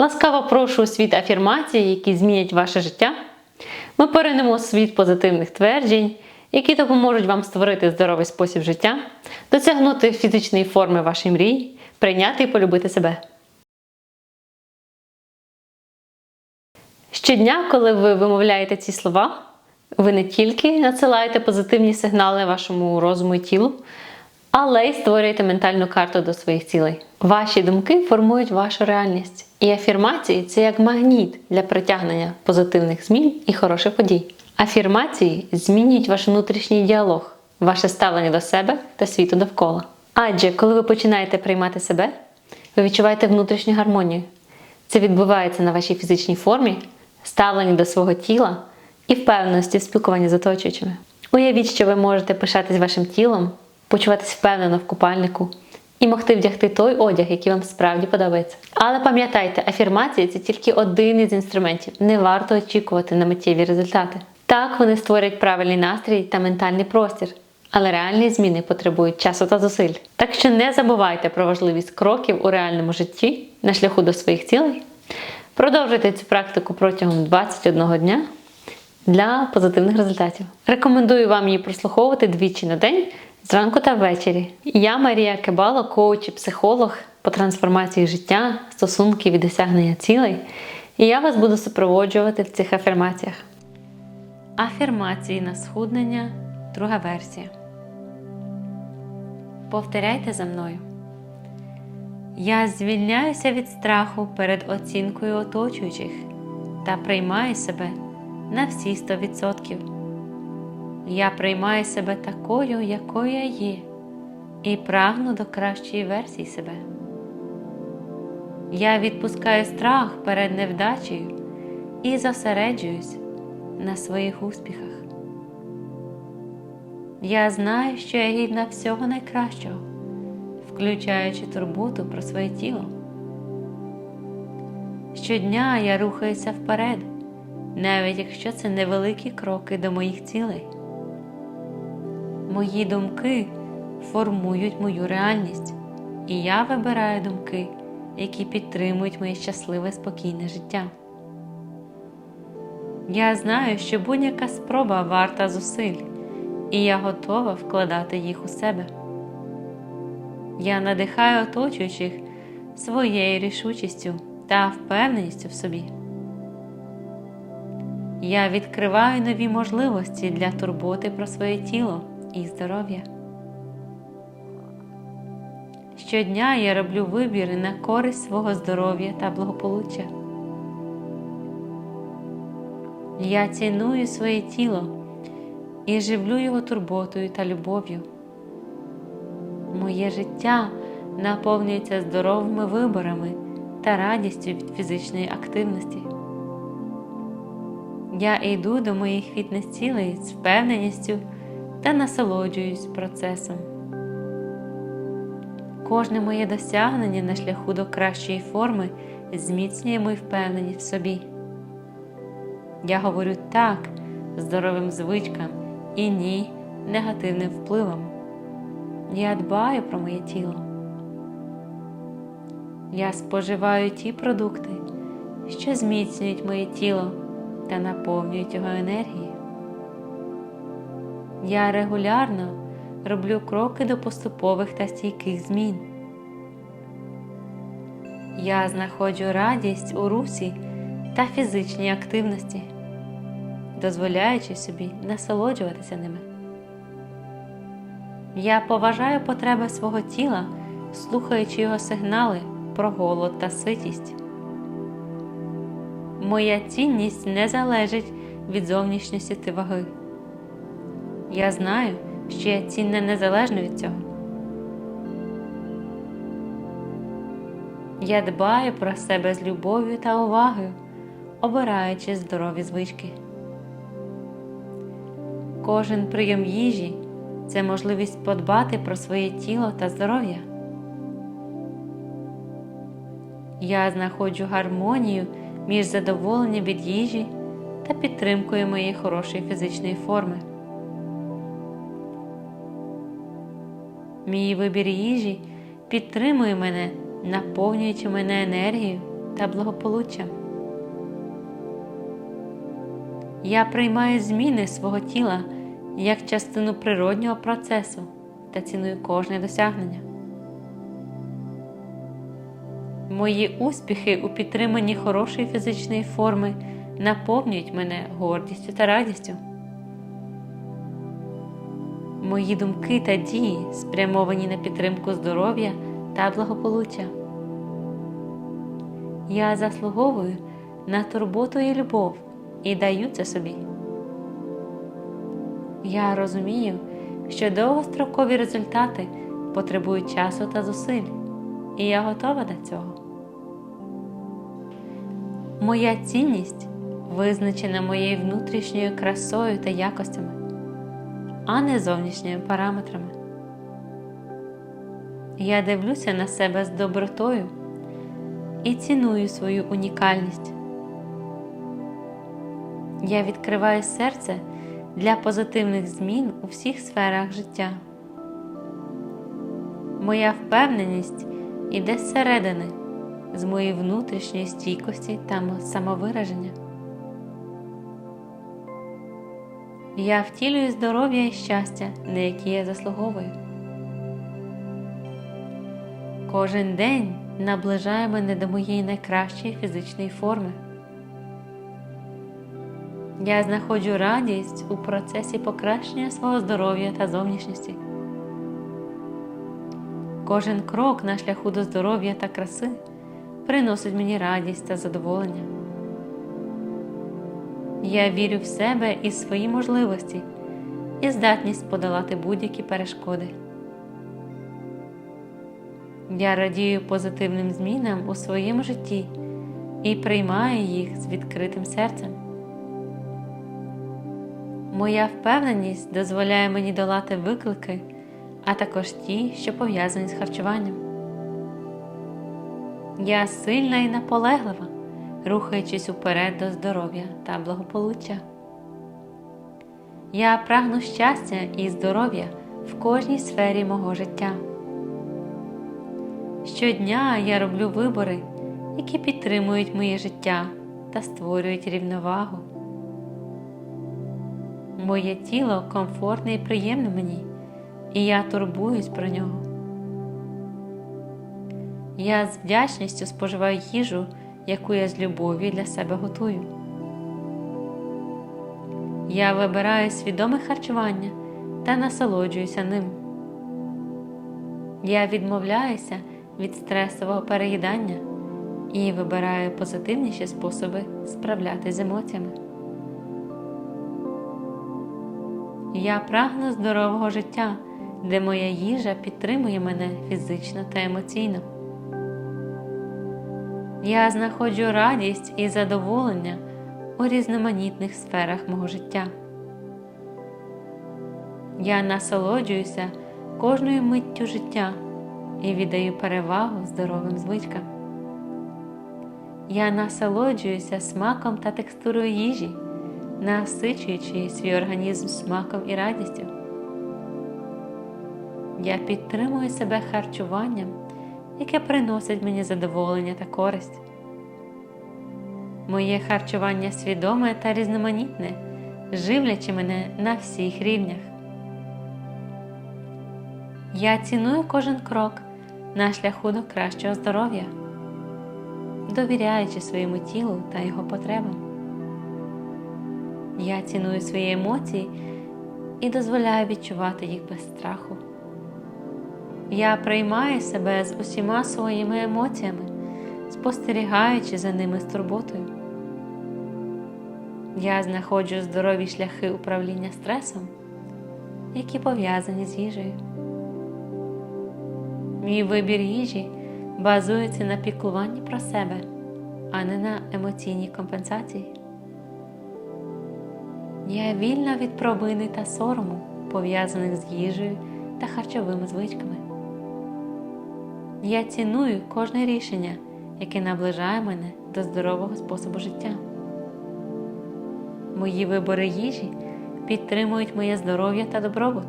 Ласкаво прошу у світ афірмацій, які змінять ваше життя. Ми поринемо у світ позитивних тверджень, які допоможуть вам створити здоровий спосіб життя, досягнути фізичної форми вашої мрії, прийняти і полюбити себе. Щодня, коли ви вимовляєте ці слова, ви не тільки надсилаєте позитивні сигнали вашому розуму і тілу, але й створюєте ментальну карту до своїх цілей. Ваші думки формують вашу реальність. І афірмації це як магніт для притягнення позитивних змін і хороших подій. Афірмації змінюють ваш внутрішній діалог, ваше ставлення до себе та світу довкола. Адже коли ви починаєте приймати себе, ви відчуваєте внутрішню гармонію. Це відбувається на вашій фізичній формі, ставленні до свого тіла і впевненості в спілкуванні з оточуючими. Уявіть, що ви можете пишатись вашим тілом, почуватись впевнено в купальнику і могти вдягти той одяг, який вам справді подобається. Але пам'ятайте, афірмації це тільки один із інструментів. Не варто очікувати на миттєві результати. Так вони створять правильний настрій та ментальний простір. Але реальні зміни потребують часу та зусиль. Так що не забувайте про важливість кроків у реальному житті на шляху до своїх цілей. Продовжуйте цю практику протягом 21 дня для позитивних результатів. Рекомендую вам її прослуховувати двічі на день, зранку та ввечері. Я Марія Кебало, коуч і психолог по трансформації життя, стосунків і досягнення цілей. І я вас буду супроводжувати в цих афірмаціях. Афірмації на схуднення, друга версія. Повторяйте за мною. Я звільняюся від страху перед оцінкою оточуючих та приймаю себе на всі 100%. Я приймаю себе такою, якою я є, і прагну до кращої версії себе. Я відпускаю страх перед невдачею і зосереджуюсь на своїх успіхах. Я знаю, що я гідна всього найкращого, включаючи турботу про своє тіло. Щодня я рухаюся вперед, навіть якщо це невеликі кроки до моїх цілей. Мої думки формують мою реальність, і я вибираю думки, які підтримують моє щасливе спокійне життя. Я знаю, що будь-яка спроба варта зусиль, і я готова вкладати їх у себе. Я надихаю оточуючих своєю рішучістю та впевненістю в собі. Я відкриваю нові можливості для турботи про своє тіло і здоров'я. Щодня я роблю вибіри на користь свого здоров'я та благополуччя. Я ціную своє тіло і живлю його турботою та любов'ю. Моє життя наповнюється здоровими виборами та радістю від фізичної активності. Я йду до моїх фітнес-цілей з впевненістю та насолоджуюсь процесом. Кожне моє досягнення на шляху до кращої форми зміцнює мою впевненість в собі. Я говорю так здоровим звичкам і ні негативним впливам. Я дбаю про моє тіло. Я споживаю ті продукти, що зміцнюють моє тіло та наповнюють його енергією. Я регулярно роблю кроки до поступових та стійких змін. Я знаходжу радість у русі та фізичній активності, дозволяючи собі насолоджуватися ними. Я поважаю потреби свого тіла, слухаючи його сигнали про голод та ситість. Моя цінність не залежить від зовнішньості та ваги. Я знаю, що я цінна незалежно від цього. Я дбаю про себе з любов'ю та увагою, обираючи здорові звички. Кожен прийом їжі це можливість подбати про своє тіло та здоров'я. Я знаходжу гармонію між задоволенням від їжі та підтримкою моєї хорошої фізичної форми. Мій вибір їжі підтримує мене, наповнюючи мене енергією та благополуччя. Я приймаю зміни свого тіла як частину природнього процесу та ціную кожне досягнення. Мої успіхи у підтриманні хорошої фізичної форми наповнюють мене гордістю та радістю. Мої думки та дії спрямовані на підтримку здоров'я та благополуччя. Я заслуговую на турботу і любов і даю це собі. Я розумію, що довгострокові результати потребують часу та зусиль, і я готова до цього. Моя цінність визначена моєю внутрішньою красою та якостями, а не зовнішніми параметрами. Я дивлюся на себе з добротою і ціную свою унікальність. Я відкриваю серце для позитивних змін у всіх сферах життя. Моя впевненість іде зсередини, з моєї внутрішньої стійкості та самовираження. Я втілюю здоров'я і щастя, на які я заслуговую. Кожен день наближає мене до моєї найкращої фізичної форми. Я знаходжу радість у процесі покращення свого здоров'я та зовнішності. Кожен крок на шляху до здоров'я та краси приносить мені радість та задоволення. Я вірю в себе і свої можливості і здатність подолати будь-які перешкоди. Я радію позитивним змінам у своєму житті і приймаю їх з відкритим серцем. Моя впевненість дозволяє мені долати виклики, а також ті, що пов'язані з харчуванням. Я сильна і наполеглива, рухаючись уперед до здоров'я та благополуччя. Я прагну щастя і здоров'я в кожній сфері мого життя. Щодня я роблю вибори, які підтримують моє життя та створюють рівновагу. Моє тіло комфортне і приємне мені, і я турбуюсь про нього. Я з вдячністю споживаю їжу, яку я з любов'ю для себе готую. Я вибираю свідоме харчування та насолоджуюся ним. Я відмовляюся від стресового переїдання і вибираю позитивніші способи справлятися з емоціями. Я прагну здорового життя, де моя їжа підтримує мене фізично та емоційно. Я знаходжу радість і задоволення у різноманітних сферах мого життя. Я насолоджуюся кожною миттю життя і віддаю перевагу здоровим звичкам. Я насолоджуюся смаком та текстурою їжі, насичуючи свій організм смаком і радістю. Я підтримую себе харчуванням, яке приносить мені задоволення та користь. Моє харчування свідоме та різноманітне, живлячи мене на всіх рівнях. Я ціную кожен крок на шляху до кращого здоров'я, довіряючи своєму тілу та його потребам. Я ціную свої емоції і дозволяю відчувати їх без страху. Я приймаю себе з усіма своїми емоціями, спостерігаючи за ними з турботою. Я знаходжу здорові шляхи управління стресом, які пов'язані з їжею. Мій вибір їжі базується на піклуванні про себе, а не на емоційній компенсації. Я вільна від провини та сорому, пов'язаних з їжею та харчовими звичками. Я ціную кожне рішення, яке наближає мене до здорового способу життя. Мої вибори їжі підтримують моє здоров'я та добробут.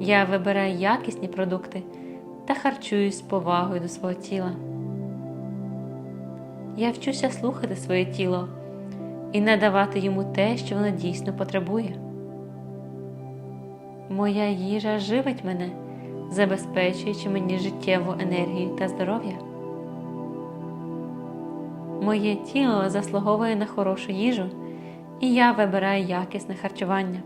Я вибираю якісні продукти та харчуюсь з повагою до свого тіла. я вчуся слухати своє тіло і надавати йому те, що воно дійсно потребує. Моя їжа живить мене, забезпечуючи мені життєву енергію та здоров'я. Моє тіло заслуговує на хорошу їжу, і я вибираю якісне харчування.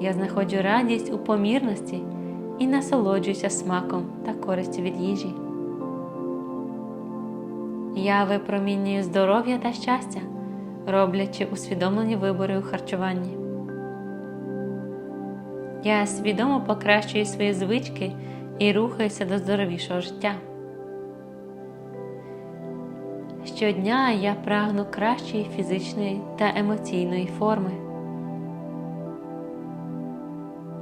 Я знаходжу радість у помірності і насолоджуюся смаком та користю від їжі. Я випромінюю здоров'я та щастя, роблячи усвідомлені вибори у харчуванні. Я свідомо покращую свої звички і рухаюся до здоровішого життя. Щодня я прагну кращої фізичної та емоційної форми.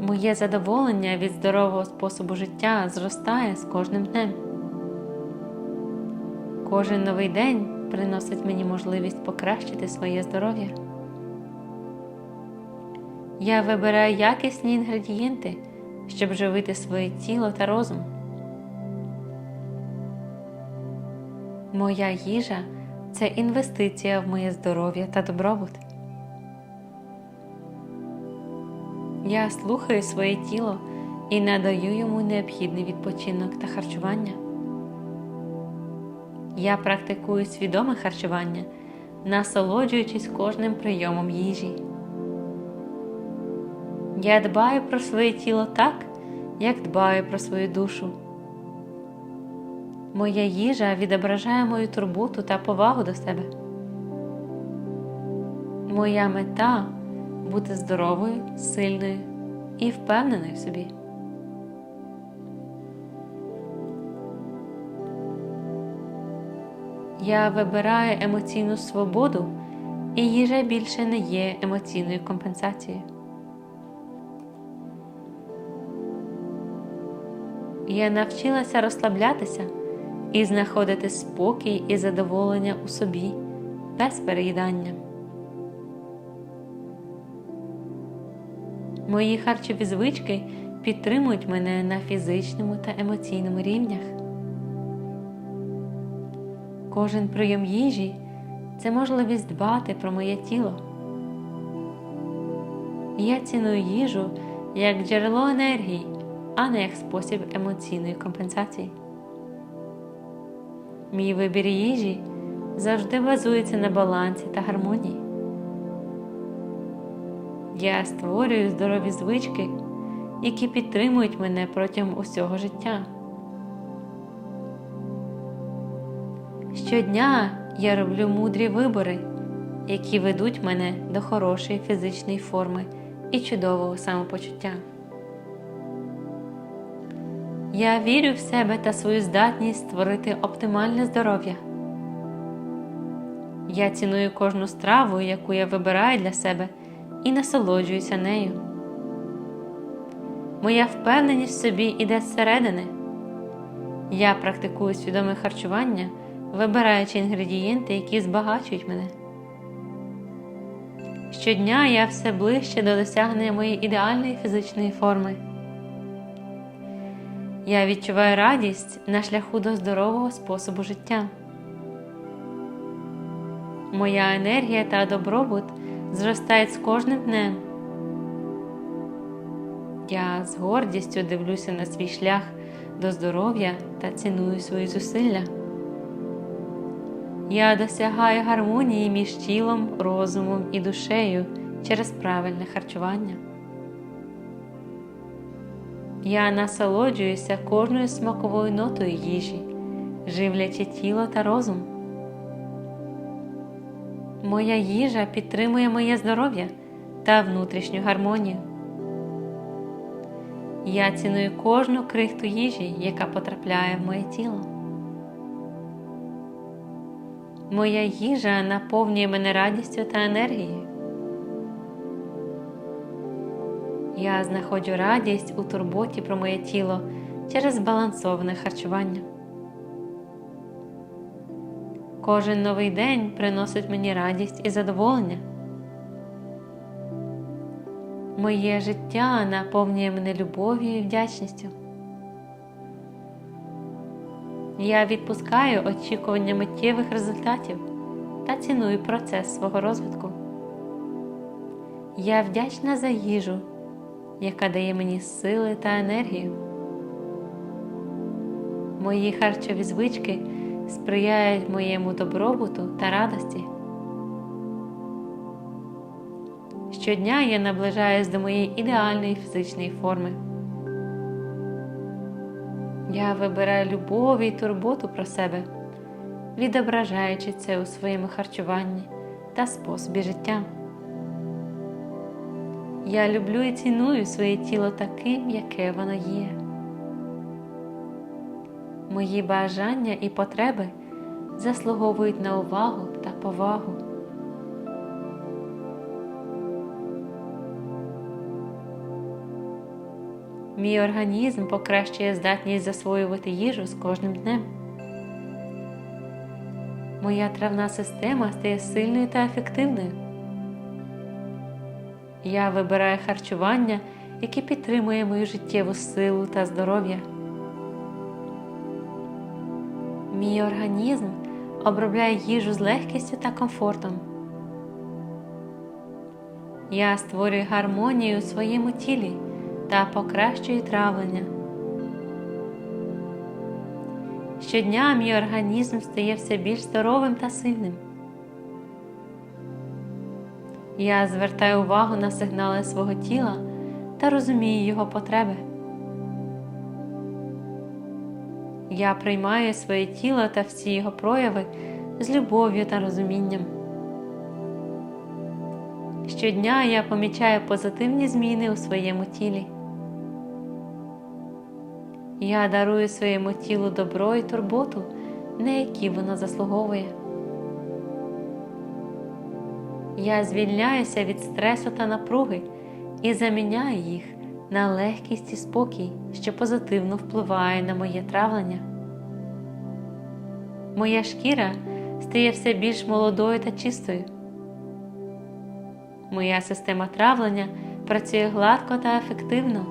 Моє задоволення від здорового способу життя зростає з кожним днем. Кожен новий день приносить мені можливість покращити своє здоров'я. Я вибираю якісні інгредієнти, щоб живити своє тіло та розум. Моя їжа це інвестиція в моє здоров'я та добробут. Я слухаю своє тіло і надаю йому необхідний відпочинок та харчування. Я практикую свідоме харчування, насолоджуючись кожним прийомом їжі. Я дбаю про своє тіло так, як дбаю про свою душу. Моя їжа відображає мою турботу та повагу до себе. Моя мета бути здоровою, сильною і впевненою в собі. Я вибираю емоційну свободу, і їжа більше не є емоційною компенсацією. Я навчилася розслаблятися і знаходити спокій і задоволення у собі без переїдання. Мої харчові звички підтримують мене на фізичному та емоційному рівнях. Кожен прийом їжі це можливість дбати про моє тіло. Я ціную їжу як джерело енергії, а не як спосіб емоційної компенсації. Мій вибір їжі завжди базується на балансі та гармонії. Я створюю здорові звички, які підтримують мене протягом усього життя. Щодня я роблю мудрі вибори, які ведуть мене до хорошої фізичної форми і чудового самопочуття. Я вірю в себе та свою здатність створити оптимальне здоров'я. Я ціную кожну страву, яку я вибираю для себе, і насолоджуюся нею. Моя впевненість в собі іде зсередини. Я практикую свідоме харчування, вибираючи інгредієнти, які збагачують мене. Щодня я все ближче до досягнення моєї ідеальної фізичної форми. Я відчуваю радість на шляху до здорового способу життя. Моя енергія та добробут зростають з кожним днем. Я з гордістю дивлюся на свій шлях до здоров'я та ціную свої зусилля. Я досягаю гармонії між тілом, розумом і душею через правильне харчування. Я насолоджуюся кожною смаковою нотою їжі, живлячи тіло та розум. Моя їжа підтримує моє здоров'я та внутрішню гармонію. Я ціную кожну крихту їжі, яка потрапляє в моє тіло. Моя їжа наповнює мене радістю та енергією. Я знаходжу радість у турботі про моє тіло через збалансоване харчування. Кожен новий день приносить мені радість і задоволення. Моє життя наповнює мене любов'ю і вдячністю. Я відпускаю очікування миттєвих результатів та ціную процес свого розвитку. Я вдячна за їжу, яка дає мені сили та енергію. Мої харчові звички сприяють моєму добробуту та радості. Щодня я наближаюсь до моєї ідеальної фізичної форми. Я вибираю любов і турботу про себе, відображаючи це у своєму харчуванні та способі життя. Я люблю і ціную своє тіло таким, яке воно є. Мої бажання і потреби заслуговують на увагу та повагу. Мій організм покращує здатність засвоювати їжу з кожним днем. Моя травна система стає сильною та ефективною. Я вибираю харчування, яке підтримує мою життєву силу та здоров'я. Мій організм обробляє їжу з легкістю та комфортом. Я створюю гармонію у своєму тілі та покращую травлення. Щодня мій організм стає все більш здоровим та сильним. Я звертаю увагу на сигнали свого тіла та розумію його потреби. Я приймаю своє тіло та всі його прояви з любов'ю та розумінням. Щодня я помічаю позитивні зміни у своєму тілі. Я дарую своєму тілу добро і турботу, на які воно заслуговує. Я звільняюся від стресу та напруги і заміняю їх на легкість і спокій, що позитивно впливає на моє травлення. Моя шкіра стає все більш молодою та чистою. Моя система травлення працює гладко та ефективно.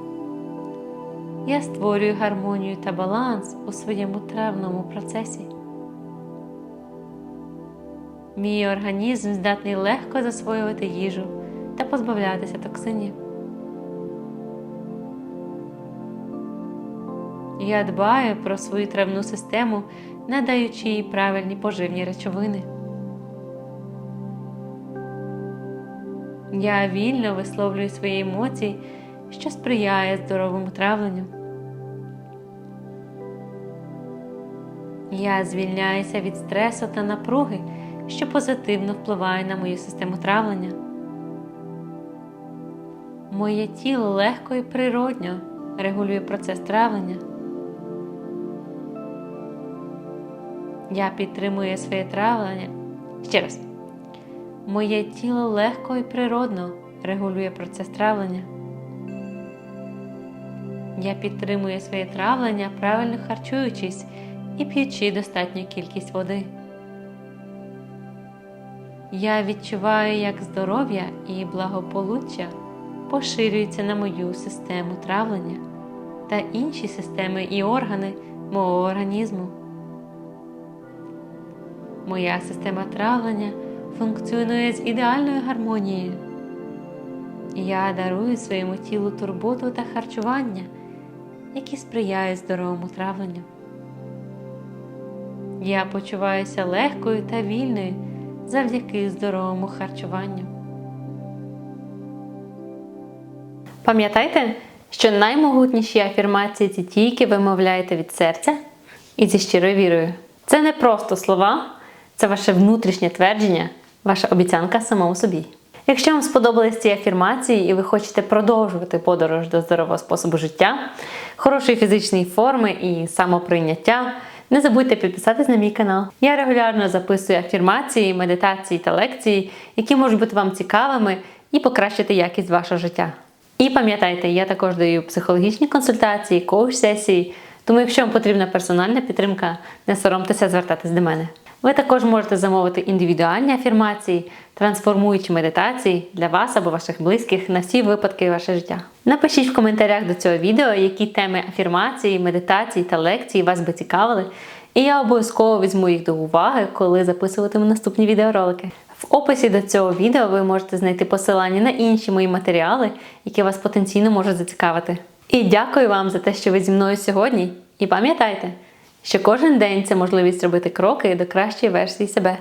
Я створюю гармонію та баланс у своєму травному процесі. Мій організм здатний легко засвоювати їжу та позбавлятися токсинів. Я дбаю про свою травну систему, надаючи їй правильні поживні речовини. Я вільно висловлюю свої емоції, що сприяє здоровому травленню. Я звільняюся від стресу та напруги, що позитивно впливає на мою систему травлення. Моє тіло легко і природньо регулює процес травлення. Я підтримую своє травлення. Ще раз. Моє тіло легко і природно регулює процес травлення. Я підтримую своє травлення, правильно харчуючись і п'ючи достатню кількість води. Я відчуваю, як здоров'я і благополуччя поширюються на мою систему травлення та інші системи і органи мого організму. Моя система травлення функціонує з ідеальною гармонією. Я дарую своєму тілу турботу та харчування, які сприяють здоровому травленню. Я почуваюся легкою та вільною завдяки здоровому харчуванню. Пам'ятайте, що наймогутніші афірмації це ті, які ви мовляєте від серця і зі щирою вірою. Це не просто слова, це ваше внутрішнє твердження, ваша обіцянка самому собі. Якщо вам сподобались ці афірмації і ви хочете продовжувати подорож до здорового способу життя, хорошої фізичної форми і самоприйняття, не забудьте підписатись на мій канал. Я регулярно записую афірмації, медитації та лекції, які можуть бути вам цікавими і покращити якість вашого життя. І пам'ятайте, я також даю психологічні консультації, коуч-сесії, тому якщо вам потрібна персональна підтримка, не соромтеся звертатись до мене. Ви також можете замовити індивідуальні афірмації, трансформуючі медитації для вас або ваших близьких на всі випадки ваше життя. Напишіть в коментарях до цього відео, які теми афірмації, медитації та лекції вас би цікавили, І я обов'язково візьму їх до уваги, коли записуватиму наступні відеоролики. В описі до цього відео ви можете знайти посилання на інші мої матеріали, які вас потенційно можуть зацікавити. І дякую вам за те, що ви зі мною сьогодні. І пам'ятайте, що кожен день це можливість робити кроки до кращої версії себе.